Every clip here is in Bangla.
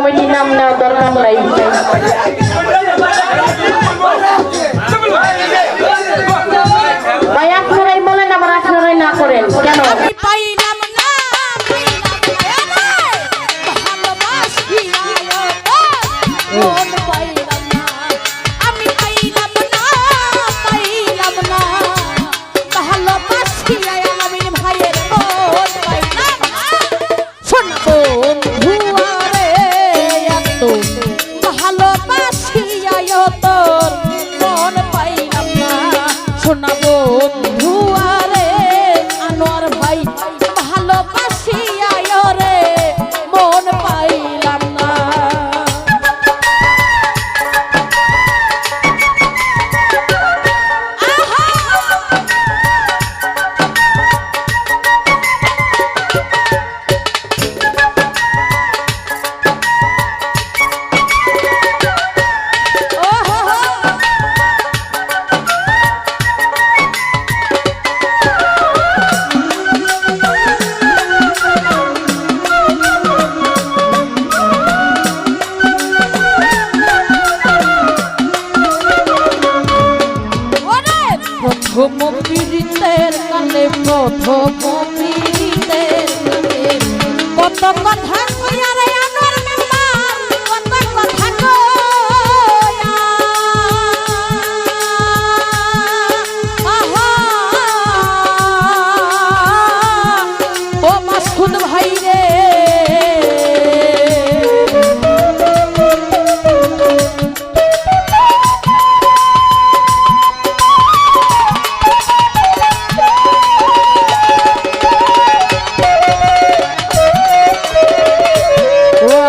কমিটির নাম নেওয়ার দরকার নাই?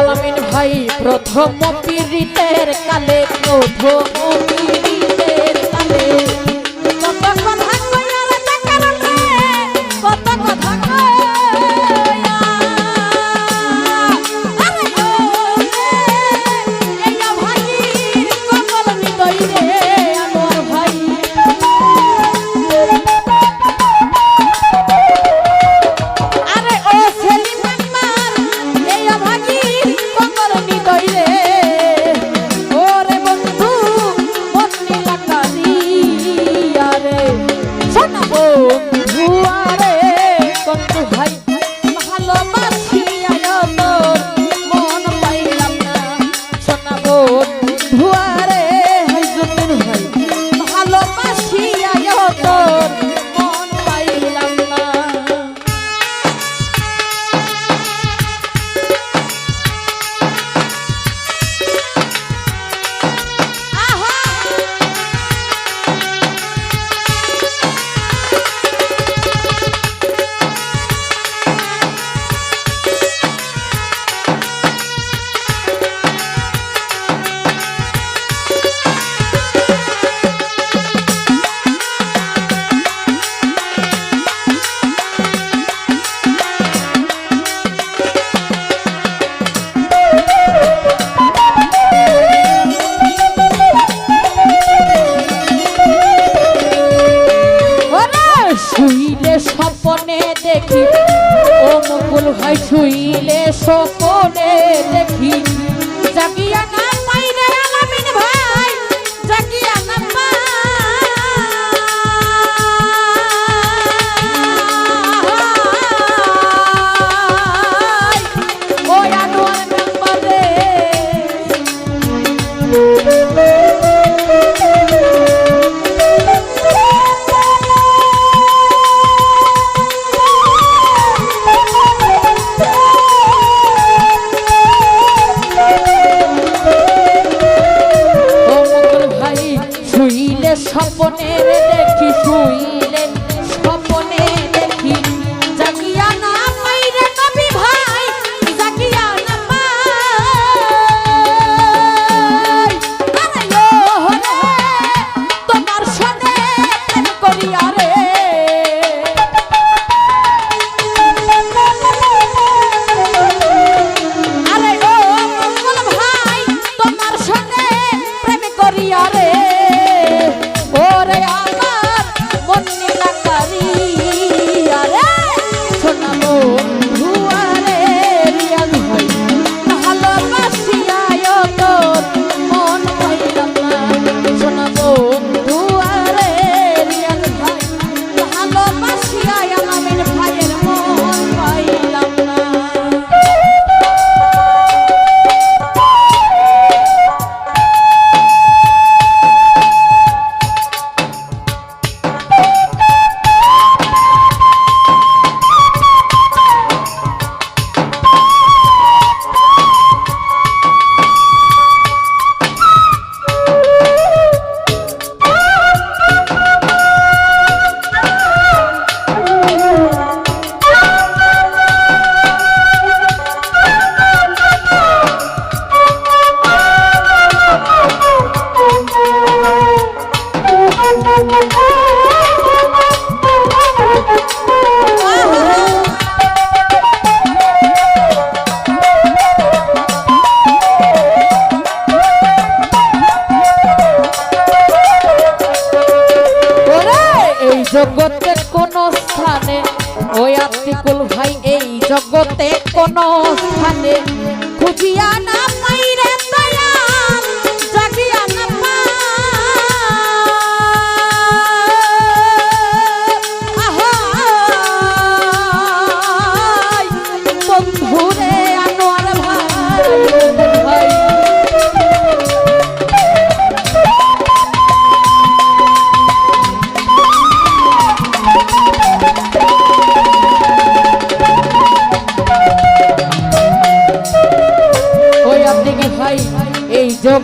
আলামিন ভাই প্রথম পীড়িতের কালে প্রথম পীড়িত স্বপনের দেখি শুইলেন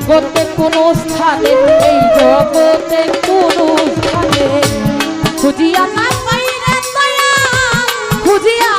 জগতে কোন স্থানে এই জগতে কোন স্থানে। খুঁজিয়া খুঁজিয়া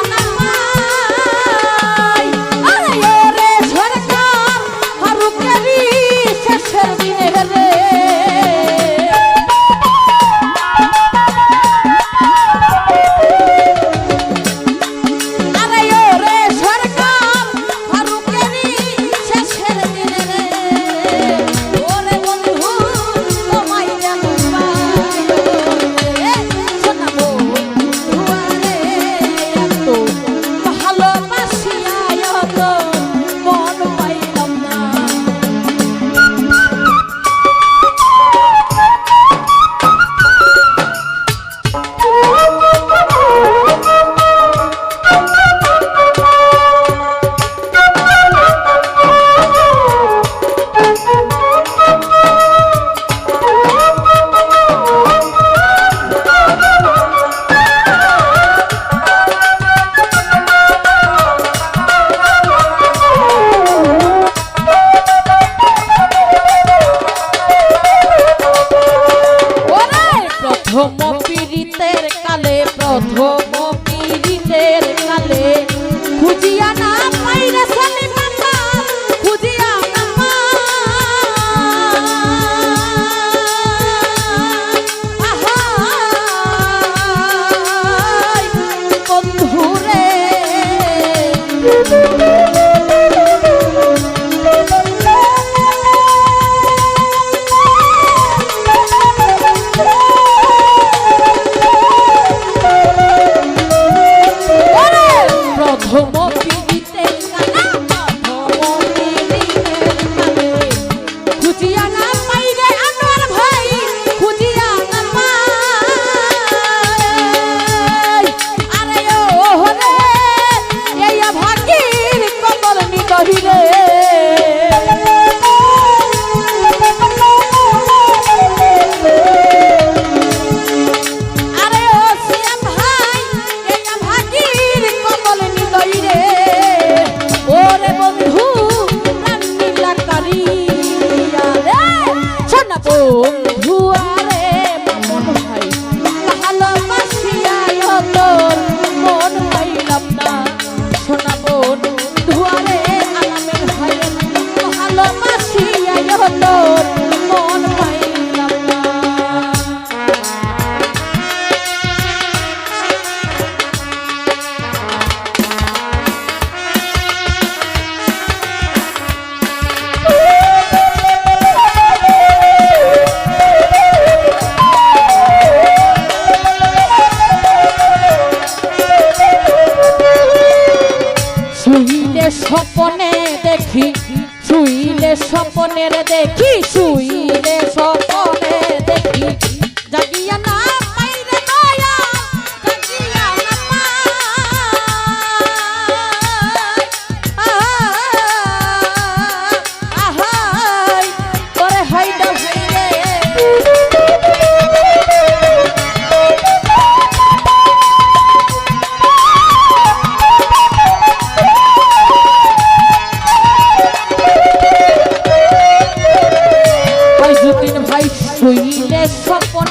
মনের দেখিস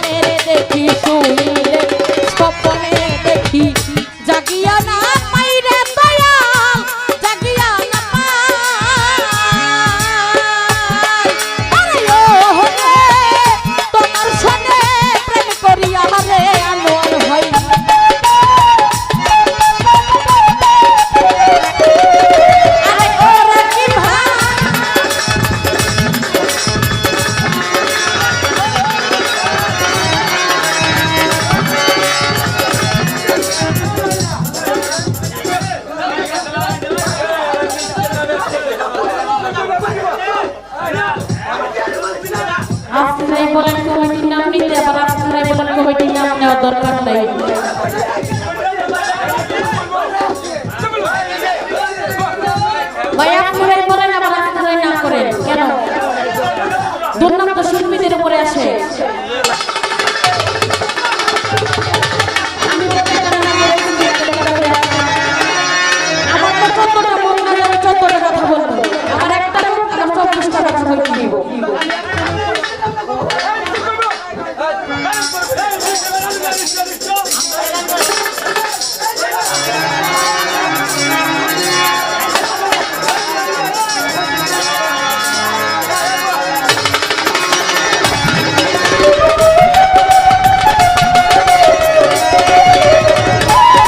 স্বপ্নে দেখি শুনিলে স্বপ্নে দেখি